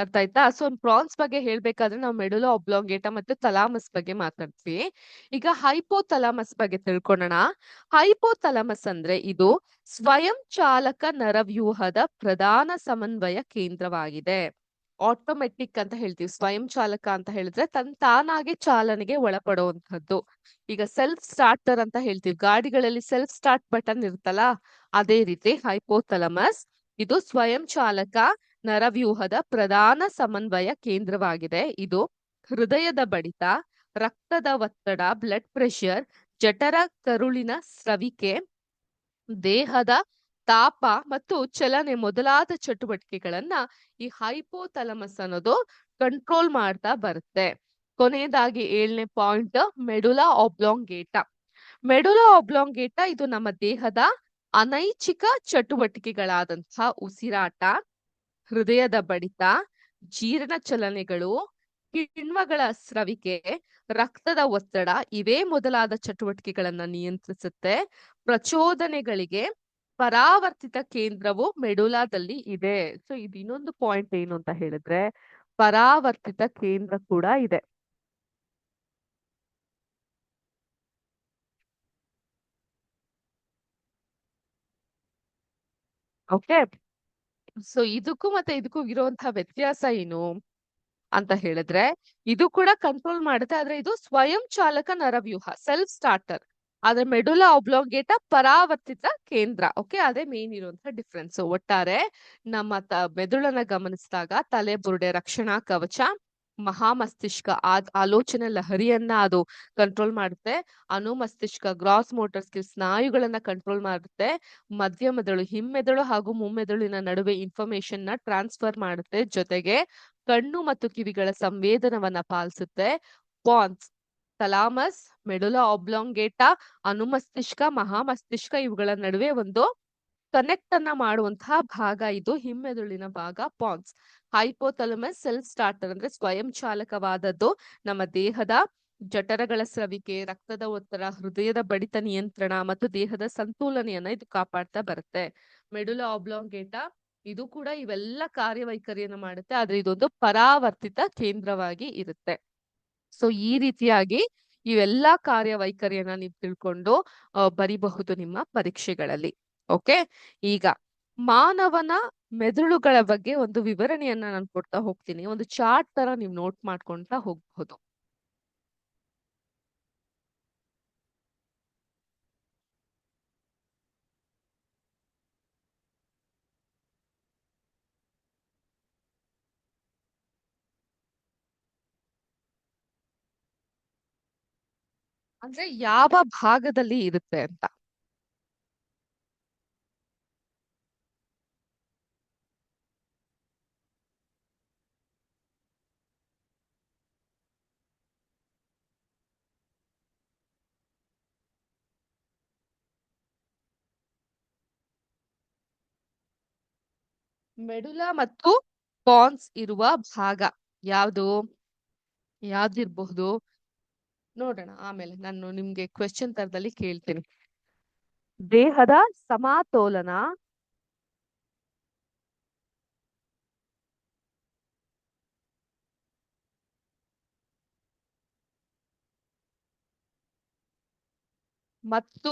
ಅರ್ಥ ಆಯ್ತಾ? ಸೊ ಪ್ರಾನ್ಸ್ ಬಗ್ಗೆ ಹೇಳ್ಬೇಕಾದ್ರೆ ನಾವು ಮೆಡುಲ ಒಬ್ಲಾಂಗೇಟ ಮತ್ತೆ ತಲಾಮಸ್ ಬಗ್ಗೆ ಮಾತಾಡ್ತೀವಿ. ಈಗ ಹೈಪೋಥಲಾಮಸ್ ಬಗ್ಗೆ ತಿಳ್ಕೊಳ್ಳೋಣ ಹೈಪೋಥಲಾಮಸ್ ಅಂದ್ರೆ ಇದು ಸ್ವಯಂ ಚಾಲಕ ನರವ್ಯೂಹದ ಪ್ರಧಾನ ಸಮನ್ವಯ ಕೇಂದ್ರವಾಗಿದೆ. ಆಟೋಮೆಟಿಕ್ ಅಂತ ಹೇಳ್ತೀವಿ ಸ್ವಯಂ ಚಾಲಕ ಅಂತ ಹೇಳಿದ್ರೆ ತನ್ ತಾನಾಗೆ ಚಾಲನೆಗೆ ಒಳಪಡುವಂತಹದ್ದು ಈಗ ಸೆಲ್ಫ್ ಸ್ಟಾರ್ಟರ್ ಅಂತ ಹೇಳ್ತೀವಿ, ಗಾಡಿಗಳಲ್ಲಿ ಸೆಲ್ಫ್ ಸ್ಟಾರ್ಟ್ ಬಟನ್ ಇರುತ್ತಲ್ಲ, ಅದೇ ರೀತಿ ಹೈಪೋಥಲಮಸ್ ಇದು ಸ್ವಯಂ ಚಾಲಕ ನರವ್ಯೂಹದ ಪ್ರಧಾನ ಸಮನ್ವಯ ಕೇಂದ್ರವಾಗಿದೆ. ಇದು ಹೃದಯದ ಬಡಿತ, ರಕ್ತದ ಒತ್ತಡ ಬ್ಲಡ್ ಪ್ರೆಷರ್ ಜಠರ, ಕರುಳಿನ ಸ್ರವಿಕೆ, ದೇಹದ ತಾಪ ಮತ್ತು ಚಲನೆ ಮೊದಲಾದ ಚಟುವಟಿಕೆಗಳನ್ನ ಈ ಹೈಪೋಥಲಮಸ್ ಅನ್ನೋದು ಕಂಟ್ರೋಲ್ ಮಾಡ್ತಾ ಬರುತ್ತೆ. ಕೊನೆಯದಾಗಿ ಏಳನೇ ಪಾಯಿಂಟ್ ಮೆಡುಲಾ ಆಬ್ಲಾಂಗೇಟ ಮೆಡುಲಾ ಆಬ್ಲಾಂಗೇಟ ಇದು ನಮ್ಮ ದೇಹದ ಅನೈಚ್ಛಿಕ ಚಟುವಟಿಕೆಗಳಾದಂತಹ ಉಸಿರಾಟ ಹೃದಯದ ಬಡಿತ, ಜೀರ್ಣ ಚಲನೆಗಳು, ಕಿಣ್ವಗಳ ಸ್ರವಿಕೆ, ರಕ್ತದ ಒತ್ತಡ ಇವೇ ಮೊದಲಾದ ಚಟುವಟಿಕೆಗಳನ್ನ ನಿಯಂತ್ರಿಸುತ್ತೆ. ಪ್ರಚೋದನೆಗಳಿಗೆ ಪರಾವರ್ತಿತ ಕೇಂದ್ರವು ಮೆಡುಲಾದಲ್ಲಿ ಇದೆ. ಸೊ ಇದು ಇನ್ನೊಂದು ಪಾಯಿಂಟ್ ಏನು ಅಂತ ಹೇಳಿದ್ರೆ ಪರಾವರ್ತಿತ ಕೇಂದ್ರ ಕೂಡ ಇದೆ. ಓಕೆ ಸೊ ಇದಕ್ಕೂ ಮತ್ತೆ ಇದಕ್ಕೂ ಇರುವಂತಹ ವ್ಯತ್ಯಾಸ ಏನು ಅಂತ ಹೇಳಿದ್ರೆ, ಇದು ಕೂಡ ಕಂಟ್ರೋಲ್ ಮಾಡುತ್ತೆ. ಆದ್ರೆ ಇದು ಸ್ವಯಂ ಚಾಲಕ ನರವ್ಯೂಹ ಸೆಲ್ಫ್ ಸ್ಟಾರ್ಟರ್ ಆದ್ರೆ ಮೆಡುಲಾ ಒಬ್ಲೋಂಗೇಟ ಪರಾವರ್ತಿತ ಕೇಂದ್ರ. ಓಕೆ ಅದೇ ಮೇನ್ ಇರುವಂತಹ ಡಿಫ್ರೆನ್ಸ್ ಒಟ್ಟಾರೆ ನಮ್ಮ ಮೆದುಳನ್ನ ಗಮನಿಸಿದಾಗ ತಲೆ, ಬುರುಡೆ, ರಕ್ಷಣಾ, ಕವಚ ಮಹಾಮಸ್ತಿಷ್ಕ ಆ ಆಲೋಚನೆ ಲಹರಿಯನ್ನ ಅದು ಕಂಟ್ರೋಲ್ ಮಾಡುತ್ತೆ. ಅನುಮಸ್ತಿಷ್ಕ ಗ್ರಾಸ್ ಮೋಟರ್ ಸ್ಕಿಲ್ ಸ್ನಾಯುಗಳನ್ನ ಕಂಟ್ರೋಲ್ ಮಾಡುತ್ತೆ. ಮಧ್ಯ ಮೆದುಳು ಹಿಮ್ಮೆದುಳು ಹಾಗೂ ಮುಮ್ಮೆದುಳಿನ ನಡುವೆ ಇನ್ಫಾರ್ಮೇಶನ್ನ ಟ್ರಾನ್ಸ್ಫರ್ ಮಾಡುತ್ತೆ. ಜೊತೆಗೆ ಕಣ್ಣು ಮತ್ತು ಕಿವಿಗಳ ಸಂವೇದನವನ್ನ ಪಾಲಿಸುತ್ತೆ. ಪಾನ್ಸ್ ತಲಾಮಸ್ ಮೆಡುಲಾ ಒಬ್ಲಾಂಗೇಟ ಅನುಮಸ್ತಿಷ್ಕ, ಮಹಾಮಸ್ತಿಷ್ಕ ಇವುಗಳ ನಡುವೆ ಒಂದು ಕನೆಕ್ಟ್ ಅನ್ನ ಮಾಡುವಂತಹ ಭಾಗ ಇದು. ಹಿಮ್ಮೆದುಳಿನ ಭಾಗ ಪಾನ್ಸ್ ಹೈಪೋಥಲಮಸ್ ಸೆಲ್ಫ್ ಸ್ಟಾರ್ಟರ್ ಅಂದ್ರೆ ಸ್ವಯಂ ಚಾಲಕವಾದದ್ದು ನಮ್ಮ ದೇಹದ ಜಠರಗಳ ಸ್ರವಿಕೆ, ರಕ್ತದ ಒತ್ತಡ, ಹೃದಯದ ಬಡಿತ ನಿಯಂತ್ರಣ ಮತ್ತು ದೇಹದ ಸಂತುಲನೆಯನ್ನ ಇದು ಕಾಪಾಡ್ತಾ ಬರುತ್ತೆ. ಮೆಡುಲ ಆಬ್ಲಾಂಗೇಟಾ ಇದು ಕೂಡ ಇವೆಲ್ಲ ಕಾರ್ಯವೈಖರಿಯನ್ನು ಮಾಡುತ್ತೆ. ಆದ್ರೆ ಇದೊಂದು ಪರಾವರ್ತಿತ ಕೇಂದ್ರವಾಗಿ ಇರುತ್ತೆ. ಸೊ ಈ ರೀತಿಯಾಗಿ ಇವೆಲ್ಲಾ ಕಾರ್ಯವೈಖರಿಯನ್ನ ನೀವು ತಿಳ್ಕೊಂಡು ಬರಿಬಹುದು ನಿಮ್ಮ ಪರೀಕ್ಷೆಗಳಲ್ಲಿ. ಓಕೆ? ಈಗ ಮಾನವನ ಮೆದುಳುಗಳ ಬಗ್ಗೆ ಒಂದು ವಿವರಣೆಯನ್ನ ನಾನು ಕೊಡ್ತಾ ಹೋಗ್ತೀನಿ. ಒಂದು ಚಾರ್ಟ್ ತರ ನೀವು ನೋಟ್ ಮಾಡ್ಕೊಂತ ಹೋಗ್ಬಹುದು ಅಂದ್ರೆ ಯಾವ ಭಾಗದಲ್ಲಿ ಇರುತ್ತೆ ಅಂತ. ಮೆಡುಲಾ ಮತ್ತು ಪಾನ್ಸ್ ಇರುವ ಭಾಗ ಯಾವುದು? ಯಾವ್ದಿರ್ಬಹುದು? ನೋಡೋಣ ಆಮೇಲೆ ನಾನು ನಿಮ್ಗೆ ಕ್ವೆಶ್ಚನ್ ತರದಲ್ಲಿ ಕೇಳ್ತೀನಿ. ದೇಹದ ಸಮತೋಲನ ಮತ್ತು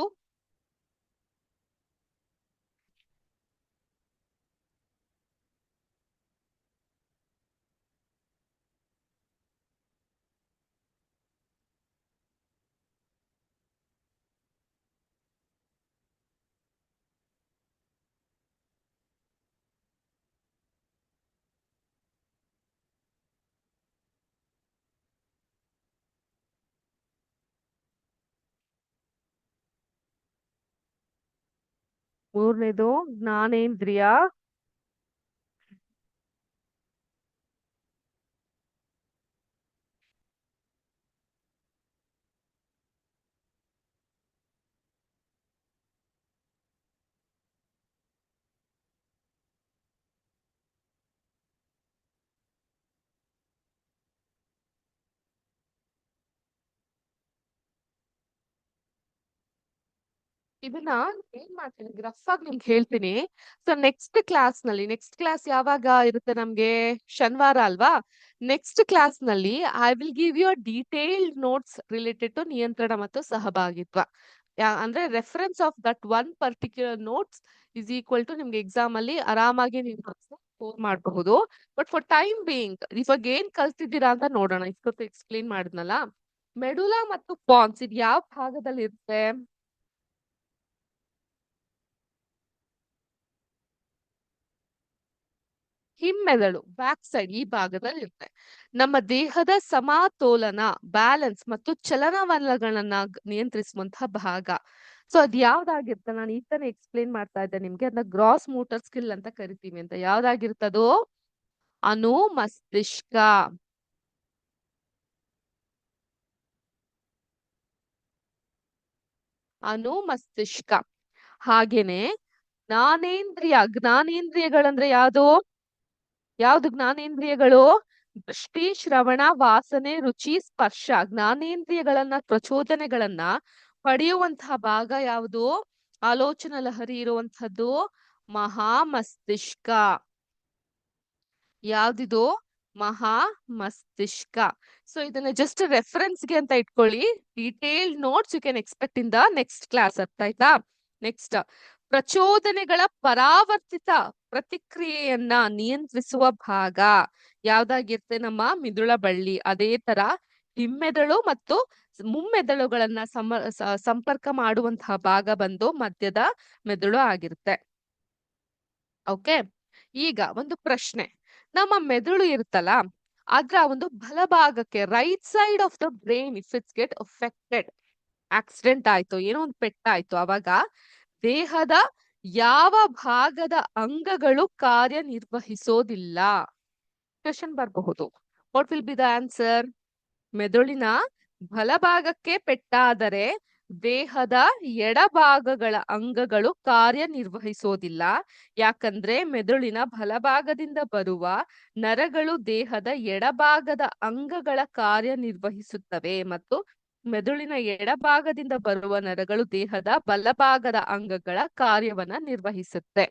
ಮೂರನೇದು ಜ್ಞಾನೇಂದ್ರಿಯ ಇದನ್ನ ಏನ್ ಮಾಡ್ತೀನಿ ರಫ್ ಆಗಿ ನಿಮ್ಗೆ ಹೇಳ್ತೀನಿ. ಸೊ ನೆಕ್ಸ್ಟ್ ಕ್ಲಾಸ್ನಲ್ಲಿ ನೆಕ್ಸ್ಟ್ ಕ್ಲಾಸ್ ಯಾವಾಗ ಇರುತ್ತೆ ನಮ್ಗೆ? ಶನಿವಾರ ಅಲ್ವಾ? ನೆಕ್ಸ್ಟ್ ಕ್ಲಾಸ್ನಲ್ಲಿ I will give you detailed notes related to ನಿಯಂತ್ರಣ ಮತ್ತು ಸಹಭಾಗಿತ್ವ. ಅಂದ್ರೆ reference of that one particular notes is equal to ನಿಮ್ಗೆ ಎಕ್ಸಾಮ್ ಅಲ್ಲಿ ಆರಾಮಾಗಿ ನೀವು ಸ್ಕೋರ್ ಮಾಡಬಹುದು. ಬಟ್ ಫಾರ್ ಟೈಮ್ ಬೀಯಿಂಗ್ ಇವಾಗ ಏನ್ ಕಲ್ತಿದ್ದೀರಾ ಅಂತ ನೋಡೋಣ. ಇಷ್ಟೊತ್ತು ಎಕ್ಸ್ಪ್ಲೇನ್ ಮಾಡಿದ್ನಲ್ಲ. ಮೆಡುಲಾ ಮತ್ತು ಪಾನ್ಸ್ ಇದು ಯಾವ ಭಾಗದಲ್ಲಿ ಇರುತ್ತೆ ಹಿಮ್ಮೆದಳು ಬ್ಯಾಕ್ ಸೈಡ್ ಈ ಭಾಗದಲ್ಲಿ ಇರುತ್ತೆ. ನಮ್ಮ ದೇಹದ ಸಮತೋಲನ, ಬ್ಯಾಲೆನ್ಸ್ ಮತ್ತು ಚಲನವಲನಗಳನ್ನ ನಿಯಂತ್ರಿಸುವಂತಹ ಭಾಗ. ಸೊ ಅದ್ ಯಾವ್ದಾಗಿರ್ತ ನಾನು ಈ ತರ ಎಕ್ಸ್ಪ್ಲೇನ್ ಮಾಡ್ತಾ ಇದ್ದೆ ನಿಮ್ಗೆ. ಅದನ್ನ ಗ್ರಾಸ್ ಮೋಟರ್ ಸ್ಕಿಲ್ ಅಂತ ಕರಿತೀವಿ ಅಂತ. ಯಾವ್ದಾಗಿರ್ತದೋ? ಅನು ಮಸ್ತಿಷ್ಕ. ಅನು ಮಸ್ತಿಷ್ಕ. ಹಾಗೇನೆ ಜ್ಞಾನೇಂದ್ರಿಯ, ಜ್ಞಾನೇಂದ್ರಿಯಗಳಂದ್ರೆ ಯಾವುದು? ಯಾವ್ದು ಜ್ಞಾನೇಂದ್ರಿಯಗಳು? ದೃಷ್ಟಿ, ಶ್ರವಣ, ವಾಸನೆ, ರುಚಿ, ಸ್ಪರ್ಶ. ಜ್ಞಾನೇಂದ್ರಿಯಗಳನ್ನ, ಪ್ರಚೋದನೆಗಳನ್ನ ಪಡೆಯುವಂತಹ ಭಾಗ ಯಾವುದು? ಆಲೋಚನಾ ಲಹರಿ ಇರುವಂತಹದ್ದು ಮಹಾ ಮಸ್ತಿಷ್ಕ ಯಾವ್ದಿದು? ಮಹಾ ಮಸ್ತಿಷ್ಕ ಸೊ ಇದನ್ನ ಜಸ್ಟ್ ರೆಫರೆನ್ಸ್ಗೆ ಅಂತ ಇಟ್ಕೊಳ್ಳಿ. Detailed notes you can expect in the next class ಅರ್ಥ ಆಯ್ತಾ ನೆಕ್ಸ್ಟ್ ಪ್ರಚೋದನೆಗಳ ಪರಾವರ್ತಿತ ಪ್ರತಿಕ್ರಿಯೆಯನ್ನ ನಿಯಂತ್ರಿಸುವ ಭಾಗ ಯಾವ್ದಾಗಿರುತ್ತೆ? ನಮ್ಮ ಮಿದುಳ ಬಳ್ಳಿ. ಅದೇ ತರ ಹಿಮ್ಮೆದಳು ಮತ್ತು ಮುಮ್ಮೆದಳುಗಳನ್ನ ಸಂಪರ್ಕ ಮಾಡುವಂತಹ ಭಾಗ ಬಂದು ಮಧ್ಯದ ಮೆದುಳು ಆಗಿರುತ್ತೆ. ಓಕೆ? ಈಗ ಒಂದು ಪ್ರಶ್ನೆ. ನಮ್ಮ ಮೆದುಳು ಇರುತ್ತಲ್ಲ, ಅದ್ರ ಒಂದು ಬಲಭಾಗಕ್ಕೆ right side of the brain if it's get affected accident ಆಯ್ತು, ಏನೋ ಒಂದು ಪೆಟ್ಟಾಯ್ತು, ಅವಾಗ ದೇಹದ ಯಾವ ಭಾಗದ ಅಂಗಗಳು ಕಾರ್ಯನಿರ್ವಹಿಸೋದಿಲ್ಲ? ಕ್ವೆಶನ್ ಬರಬಹುದು. What will be the answer ಮೆದುಳಿನ ಬಲಭಾಗಕ್ಕೆ ಪೆಟ್ಟಾದರೆ ದೇಹದ ಎಡಭಾಗಗಳ ಅಂಗಗಳು ಕಾರ್ಯನಿರ್ವಹಿಸೋದಿಲ್ಲ. ಯಾಕಂದ್ರೆ ಮೆದುಳಿನ ಬಲಭಾಗದಿಂದ ಬರುವ ನರಗಳು ದೇಹದ ಎಡಭಾಗದ ಅಂಗಗಳ ಕಾರ್ಯನಿರ್ವಹಿಸುತ್ತವೆ ಮತ್ತು ಮೆದುಳಿನ ಎಡಭಾಗದಿಂದ ಬರುವ ನರಗಳು ದೇಹದ ಬಲಭಾಗದ ಅಂಗಗಳ ಕಾರ್ಯವನ್ನ ನಿರ್ವಹಿಸುತ್ತೆ.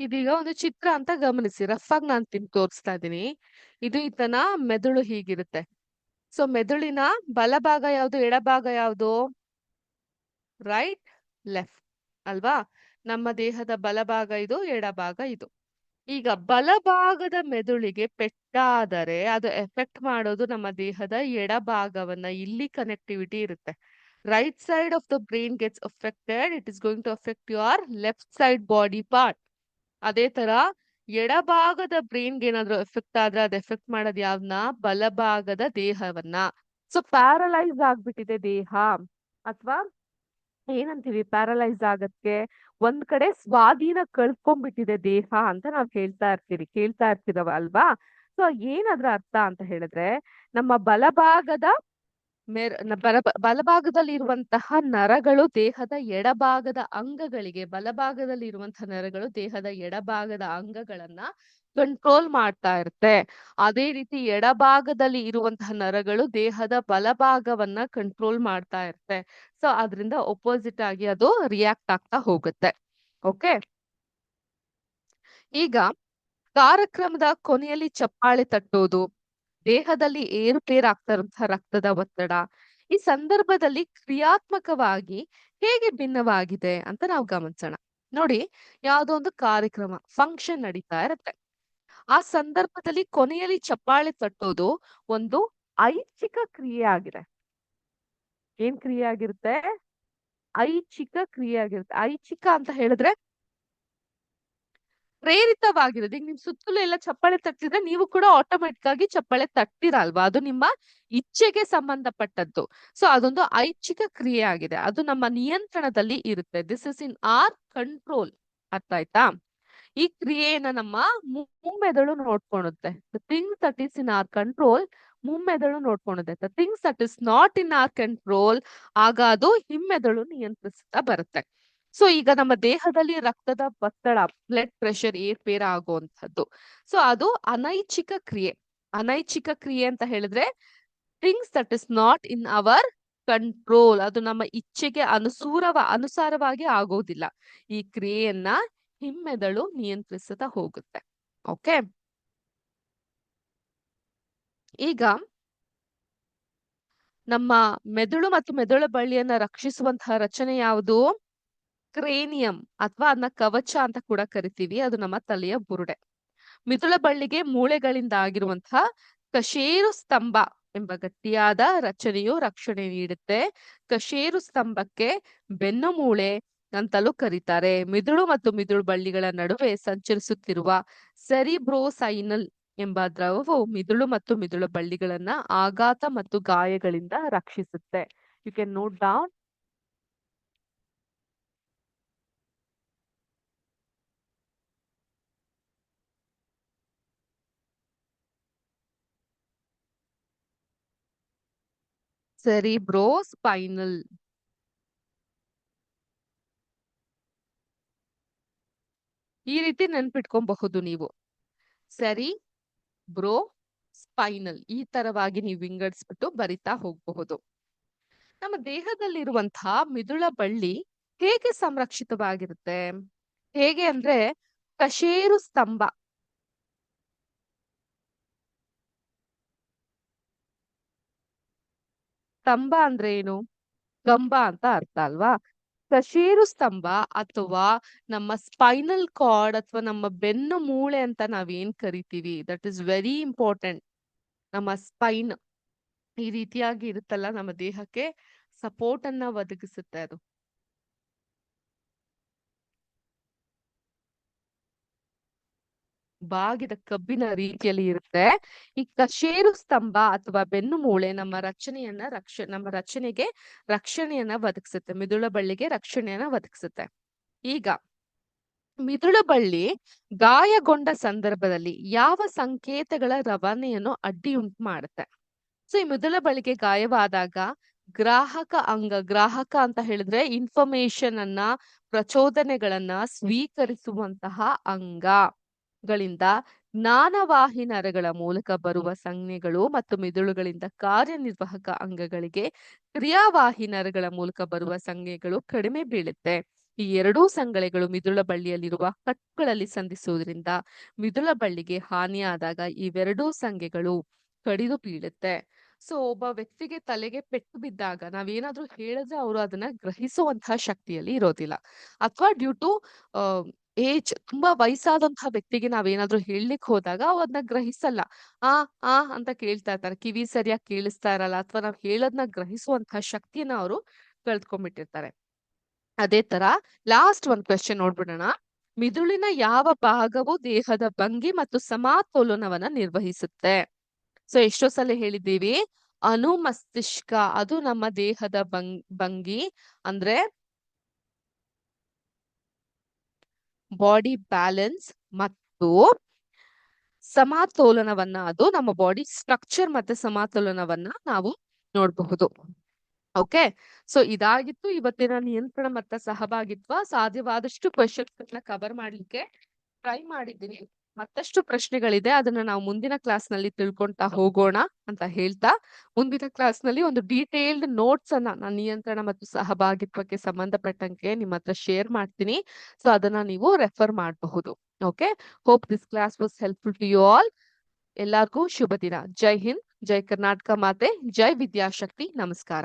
ಇದೀಗ ಒಂದು ಚಿತ್ರ ಅಂತ ಗಮನಿಸಿ. ರಫ್ ಆಗಿ ನಾನು ತಿನ್ ತೋರಿಸ್ತಾ ಇದ್ದೀನಿ. ಇದು ಈತನ ಮೆದುಳು ಹೀಗಿರುತ್ತೆ. ಸೊ ಮೆದುಳಿನ ಬಲಭಾಗ ಯಾವುದು, ಎಡಭಾಗ ಯಾವುದು? Right, left. ಅಲ್ವಾ? ನಮ್ಮ ದೇಹದ ಬಲಭಾಗ ಇದು, ಎಡಭಾಗ ಇದು. ಈಗ ಬಲಭಾಗದ ಮೆದುಳಿಗೆ ಪೆಟ್ಟಾದರೆ ಅದು ಎಫೆಕ್ಟ್ ಮಾಡೋದು ನಮ್ಮ ದೇಹದ ಎಡಭಾಗವನ್ನ ಇಲ್ಲಿ ಕನೆಕ್ಟಿವಿಟಿ ಇರುತ್ತೆ. Right side of the brain gets affected it is going to affect your left side body part ಅದೇ ತರ ಎಡಭಾಗದ ಬ್ರೈನ್ಗೆ ಏನಾದ್ರು ಎಫೆಕ್ಟ್ ಆದ್ರೆ ಅದ್ ಎಫೆಕ್ಟ್ ಮಾಡೋದ್ ಯಾವ್ದನ್ನ ಬಲಭಾಗದ ದೇಹವನ್ನ. ಸೊ ಪ್ಯಾರಲೈಸ್ ಆಗ್ಬಿಟ್ಟಿದೆ ದೇಹ. ಅಥವಾ ಏನಂತೀವಿ ಪ್ಯಾರಲೈಸ್ ಆಗಕ್ಕೆ? ಒಂದ್ ಕಡೆ ಸ್ವಾಧೀನ ಕಳ್ಕೊಂಡ್ಬಿಟ್ಟಿದೆ ದೇಹ ಅಂತ ನಾವ್ ಹೇಳ್ತಾ ಇರ್ತೀವಿ, ಕೇಳ್ತಾ ಇರ್ತೀರವ ಅಲ್ವಾ ಸೊ ಏನದ್ರ ಅರ್ಥ ಅಂತ ಹೇಳಿದ್ರೆ ನಮ್ಮ ಬಲಭಾಗದ ಮೇರ್ ಬಲ ಬಲಭಾಗದಲ್ಲಿ ಇರುವಂತಹ ನರಗಳು ದೇಹದ ಎಡಭಾಗದ ಅಂಗಗಳಿಗೆ ಬಲಭಾಗದಲ್ಲಿ ಇರುವಂತಹ ನರಗಳು ದೇಹದ ಎಡಭಾಗದ ಅಂಗಗಳನ್ನ ಕಂಟ್ರೋಲ್ ಮಾಡ್ತಾ ಇರುತ್ತೆ. ಅದೇ ರೀತಿ ಎಡಭಾಗದಲ್ಲಿ ಇರುವಂತಹ ನರಗಳು ದೇಹದ ಬಲಭಾಗವನ್ನ ಕಂಟ್ರೋಲ್ ಮಾಡ್ತಾ ಇರುತ್ತೆ. ಸೊ ಅದರಿಂದ ಒಪೋಸಿಟ್ ಆಗಿ ಅದು ರಿಯಾಕ್ಟ್ ಆಗ್ತಾ ಹೋಗುತ್ತೆ. ಓಕೆ ಈಗ, ಕಾರ್ಯಕ್ರಮದ ಕೊನೆಯಲ್ಲಿ ಚಪ್ಪಾಳೆ ತಟ್ಟೋದು. ದೇಹದಲ್ಲಿ ಏರುಪೇರಾಗ್ತಾ ಇರುವಂತಹ ರಕ್ತದ ಒತ್ತಡ, ಈ ಸಂದರ್ಭದಲ್ಲಿ ಕ್ರಿಯಾತ್ಮಕವಾಗಿ ಹೇಗೆ ಭಿನ್ನವಾಗಿದೆ ಅಂತ ನಾವು ಗಮನಿಸೋಣ. ನೋಡಿ ಯಾವುದೋ ಒಂದು ಕಾರ್ಯಕ್ರಮ ಫಂಕ್ಷನ್ ನಡೀತಾ ಇರುತ್ತೆ. ಆ ಸಂದರ್ಭದಲ್ಲಿ ಕೊನೆಯಲ್ಲಿ ಚಪ್ಪಾಳೆ ತಟ್ಟೋದು ಒಂದು ಐಚ್ಛಿಕ ಕ್ರಿಯೆ ಆಗಿದೆ. ಏನ್ ಕ್ರಿಯೆ ಆಗಿರುತ್ತೆ? ಐಚ್ಛಿಕ ಕ್ರಿಯೆ ಆಗಿರುತ್ತೆ. ಐಚ್ಛಿಕ ಅಂತ ಹೇಳಿದ್ರೆ ಪ್ರೇರಿತವಾಗಿರೋದು. ಈಗ ನಿಮ್ ಸುತ್ತಲೂ ಎಲ್ಲ ಚಪ್ಪಾಳೆ ತಟ್ಟಿದ್ರೆ ನೀವು ಕೂಡ ಆಟೋಮೆಟಿಕ್ ಆಗಿ ಚಪ್ಪಾಳೆ ತಟ್ಟಿರಲ್ವಾ? ಅದು ನಿಮ್ಮ ಇಚ್ಛೆಗೆ ಸಂಬಂಧಪಟ್ಟದ್ದು. ಸೊ ಅದೊಂದು ಐಚ್ಛಿಕ ಕ್ರಿಯೆ ಆಗಿದೆ. ಅದು ನಮ್ಮ ನಿಯಂತ್ರಣದಲ್ಲಿ ಇರುತ್ತೆ. This is in our control ಅರ್ಥ ಆಯ್ತಾ? ಈ ಕ್ರಿಯೆಯನ್ನ ನಮ್ಮ ಮುಮ್ಮೆದಳು ನೋಡ್ಕೊಳುತ್ತೆ the thing that is in our control ಮುಮ್ಮೆದಳು ನೋಡ್ಕೊಳುತ್ತೆ the things that is not in our control ಆಗ ಅದು ಹಿಮ್ಮೆದಳು ನಿಯಂತ್ರಿಸುತ್ತಾ ಬರುತ್ತೆ. ಸೊ ಈಗ ನಮ್ಮ ದೇಹದಲ್ಲಿ ರಕ್ತದ ಒತ್ತಡ ಬ್ಲಡ್ ಪ್ರೆಷರ್ ಏರ್ಪೇರ ಆಗುವಂತದ್ದು ಸೊ ಅದು ಅನೈಚ್ಛಿಕ ಕ್ರಿಯೆ. ಅನೈಚ್ಛಿಕ ಕ್ರಿಯೆ ಅಂತ ಹೇಳಿದ್ರೆ things that is not in our control ಅದು ನಮ್ಮ ಇಚ್ಛೆಗೆ ಅನುಸೂರವ, ಅನುಸಾರವಾಗಿ ಆಗೋದಿಲ್ಲ. ಈ ಕ್ರಿಯೆಯನ್ನ ಹಿಮ್ಮೆದಳು ನಿಯಂತ್ರಿಸುತ್ತಾ ಹೋಗುತ್ತೆ. ಓಕೆ ಈಗ ನಮ್ಮ ಮೆದುಳು ಮತ್ತು ಮೆದುಳು ಬಳ್ಳಿಯನ್ನ ರಕ್ಷಿಸುವಂತಹ ರಚನೆ ಯಾವುದು? ಕ್ರೇನಿಯಂ ಅಥವಾ ಅದನ್ನ ಕವಚ ಅಂತ ಕೂಡ ಕರಿತೀವಿ. ಅದು ನಮ್ಮ ತಲೆಯ ಬುರುಡೆ. ಮಿದುಳ ಬಳ್ಳಿಗೆ ಮೂಳೆಗಳಿಂದ ಆಗಿರುವಂತಹ ಕಶೇರು ಸ್ತಂಭ ಎಂಬ ಗಟ್ಟಿಯಾದ ರಚನೆಯು ರಕ್ಷಣೆ ನೀಡುತ್ತೆ. ಕಶೇರು ಸ್ತಂಭಕ್ಕೆ ಬೆನ್ನು ಮೂಳೆ ಅಂತಲೂ ಕರೀತಾರೆ. ಮಿದುಳು ಮತ್ತು ಮಿದುಳು ಬಳ್ಳಿಗಳ ನಡುವೆ ಸಂಚರಿಸುತ್ತಿರುವ ಸೆರಿಬ್ರೋಸೈನಲ್ ಎಂಬ ದ್ರವವು ಮಿದುಳು ಮತ್ತು ಮಿದುಳು ಬಳ್ಳಿಗಳನ್ನ ಆಘಾತ ಮತ್ತು ಗಾಯಗಳಿಂದ ರಕ್ಷಿಸುತ್ತೆ. You can note down cerebrospinal ಈ ರೀತಿ ನೆನ್ಪಿಟ್ಕೊಬಹುದು ನೀವು. ಸರಿ ಬ್ರೋ ಸ್ಪೈನಲ್ ಈ ತರವಾಗಿ ನೀವು ವಿಂಗಡಿಸ್ಬಿಟ್ಟು ಬರಿತಾ ಹೋಗಬಹುದು. ನಮ್ಮ ದೇಹದಲ್ಲಿರುವಂತಹ ಮಿದುಳ ಬಳ್ಳಿ ಹೇಗೆ ಸಂರಕ್ಷಿತವಾಗಿರುತ್ತೆ? ಹೇಗೆ ಅಂದ್ರೆ ಕಶೇರು ಸ್ತಂಭ. ಸ್ತಂಭ ಅಂದ್ರೆ ಏನು? ಗಂಬ ಅಂತ ಅರ್ಥ ಅಲ್ವಾ? ಕಶೇರು ಸ್ತಂಭ ಅಥವಾ ನಮ್ಮ ಸ್ಪೈನಲ್ ಕಾರ್ಡ್ ಅಥವಾ ನಮ್ಮ ಬೆನ್ನು ಮೂಳೆ ಅಂತ ನಾವೇನ್ ಕರಿತೀವಿ? ದಟ್ ಇಸ್ ವೆರಿ ಇಂಪಾರ್ಟೆಂಟ್ ನಮ್ಮ ಸ್ಪೈನ್ ಈ ರೀತಿಯಾಗಿ ಇರುತ್ತಲ್ಲ ನಮ್ಮ ದೇಹಕ್ಕೆ ಸಪೋರ್ಟ್ ಅನ್ನ ಒದಗಿಸುತ್ತೆ ಅದು. ಬಾಗಿದ ಕಬ್ಬಿನ ರೀತಿಯಲ್ಲಿ ಇರುತ್ತೆ. ಈ ಕಶೇರು ಸ್ತಂಭ ಅಥವಾ ಬೆನ್ನು ಮೂಳೆ ನಮ್ಮ ರಚನೆಯನ್ನ ರಕ್ಷ, ನಮ್ಮ ರಚನೆಗೆ ರಕ್ಷಣೆಯನ್ನ ಒದಗಿಸುತ್ತೆ. ಮಿದುಳ ಬಳ್ಳಿಗೆ ರಕ್ಷಣೆಯನ್ನ ಒದಗಿಸುತ್ತೆ. ಈಗ ಮಿದುಳು ಬಳ್ಳಿ ಗಾಯಗೊಂಡ ಸಂದರ್ಭದಲ್ಲಿ ಯಾವ ಸಂಕೇತಗಳ ರವಾನೆಯನ್ನು ಉಂಟು ಮಾಡುತ್ತೆ? ಸೊ, ಈ ಮಿದುಳ ಬಳ್ಳಿಗೆ ಗಾಯವಾದಾಗ ಗ್ರಾಹಕ ಅಂಗ, ಗ್ರಾಹಕ ಅಂತ ಹೇಳಿದ್ರೆ ಇನ್ಫಾರ್ಮೇಶನ್ ಅನ್ನ, ಪ್ರಚೋದನೆಗಳನ್ನ ಸ್ವೀಕರಿಸುವಂತಹ ಅಂಗ. ಗಳಿಂದ ಜ್ಞಾನವಾಹಿ ನರಗಳ ಮೂಲಕ ಬರುವ ಸಂಜ್ಞೆಗಳು ಮತ್ತು ಮಿದುಳುಗಳಿಂದ ಕಾರ್ಯನಿರ್ವಾಹಕ ಅಂಗಗಳಿಗೆ ಕ್ರಿಯಾವಾಹಿ ನರಗಳ ಮೂಲಕ ಬರುವ ಸಂಜ್ಞೆಗಳು ಕಡಿಮೆ ಬೀಳುತ್ತೆ. ಈ ಎರಡೂ ಸಂಗಳೆಗಳು ಮಿದುಳ ಬಳ್ಳಿಯಲ್ಲಿರುವ ಕಟ್ಟುಗಳಲ್ಲಿ ಸಂಧಿಸುವುದರಿಂದ ಮಿದುಳ ಬಳ್ಳಿಗೆ ಹಾನಿಯಾದಾಗ ಇವೆರಡೂ ಸಂಜ್ಞೆಗಳು ಕಡಿದು ಬೀಳುತ್ತೆ. ಸೊ ಒಬ್ಬ ವ್ಯಕ್ತಿಗೆ ತಲೆಗೆ ಪೆಟ್ಟು ಬಿದ್ದಾಗ ನಾವೇನಾದ್ರೂ ಹೇಳಿದ್ರೆ ಅವರು ಅದನ್ನ ಗ್ರಹಿಸುವಂತಹ ಶಕ್ತಿಯಲ್ಲಿ ಇರೋದಿಲ್ಲ. ಅಥವಾ ಡ್ಯೂ ಟು ಏಜ್ ತುಂಬಾ ವಯಸ್ಸಾದಂತಹ ವ್ಯಕ್ತಿಗೆ ನಾವೇನಾದ್ರೂ ಹೇಳಲಿಕ್ಕೆ ಹೋದಾಗ ಅವ್ ಗ್ರಹಿಸಲ್ಲ. ಆ ಆ ಅಂತ ಕೇಳ್ತಾ ಇರ್ತಾರೆ. ಕಿವಿ ಸರಿಯಾಗಿ ಕೇಳಿಸ್ತಾ ಇರಲ್ಲ ಅಥವಾ ನಾವ್ ಹೇಳೋದನ್ನ ಗ್ರಹಿಸುವಂತಹ ಶಕ್ತಿಯನ್ನ ಅವರು ಕಳ್ದ್ಕೊಂಡ್ಬಿಟ್ಟಿರ್ತಾರೆ ಅದೇ ತರ ಲಾಸ್ಟ್ ಒಂದ್ ಕ್ವೆಶನ್ ನೋಡ್ಬಿಡೋಣ. ಮಿದುಳಿನ ಯಾವ ಭಾಗವು ದೇಹದ ಭಂಗಿ ಮತ್ತು ಸಮತೋಲನವನ್ನ ನಿರ್ವಹಿಸುತ್ತೆ? ಸೊ, ಎಷ್ಟೋ ಸಲ ಹೇಳಿದ್ದೀವಿ. ಅನುಮಸ್ತಿಷ್ಕ ಅದು ನಮ್ಮ ದೇಹದ ಭಂಗ್, ಭಂಗಿ ಅಂದ್ರೆ ಬಾಡಿ ಬ್ಯಾಲೆನ್ಸ್ ಮತ್ತು ಸಮತೋಲನವನ್ನ, ಅದು ನಮ್ಮ ಬಾಡಿ ಸ್ಟ್ರಕ್ಚರ್ ಮತ್ತೆ ಸಮತೋಲನವನ್ನ ನಾವು ನೋಡಬಹುದು. ಓಕೆ ಸೊ ಇದಾಗಿತ್ತು ಇವತ್ತಿನ ನಿಯಂತ್ರಣ ಮತ್ತು ಸಹಭಾಗಿತ್ವ. ಸಾಧ್ಯವಾದಷ್ಟು ಕ್ವಶನ್ಸ್ ಕವರ್ ಮಾಡ್ಲಿಕ್ಕೆ ಟ್ರೈ ಮಾಡಿದ್ದೀನಿ. ಮತ್ತಷ್ಟು ಪ್ರಶ್ನೆಗಳಿದೆ, ಅದನ್ನ ನಾವು ಮುಂದಿನ ಕ್ಲಾಸ್ನಲ್ಲಿ ತಿಳ್ಕೊಂತಾ ಹೋಗೋಣ ಅಂತ ಹೇಳ್ತಾ, ಮುಂದಿನ ಕ್ಲಾಸ್ನಲ್ಲಿ ಒಂದು ಡೀಟೇಲ್ಡ್ ನೋಟ್ಸ್ ಅನ್ನ ನಾನು ನಿಯಂತ್ರಣ ಮತ್ತು ಸಹಭಾಗಿತ್ವಕ್ಕೆ ಸಂಬಂಧಪಟ್ಟಂಗೆ ನಿಮ್ಮ ಹತ್ರ ಶೇರ್ ಮಾಡ್ತೀನಿ. ಸೊ ಅದನ್ನ ನೀವು ರೆಫರ್ ಮಾಡಬಹುದು. Okay hope this class was helpful to you all ಎಲ್ಲರಿಗೂ ಶುಭ ದಿನ. ಜೈ ಹಿಂದ್, ಜೈ ಕರ್ನಾಟಕ ಮಾತೆ, ಜೈ ವಿದ್ಯಾಶಕ್ತಿ. ನಮಸ್ಕಾರ.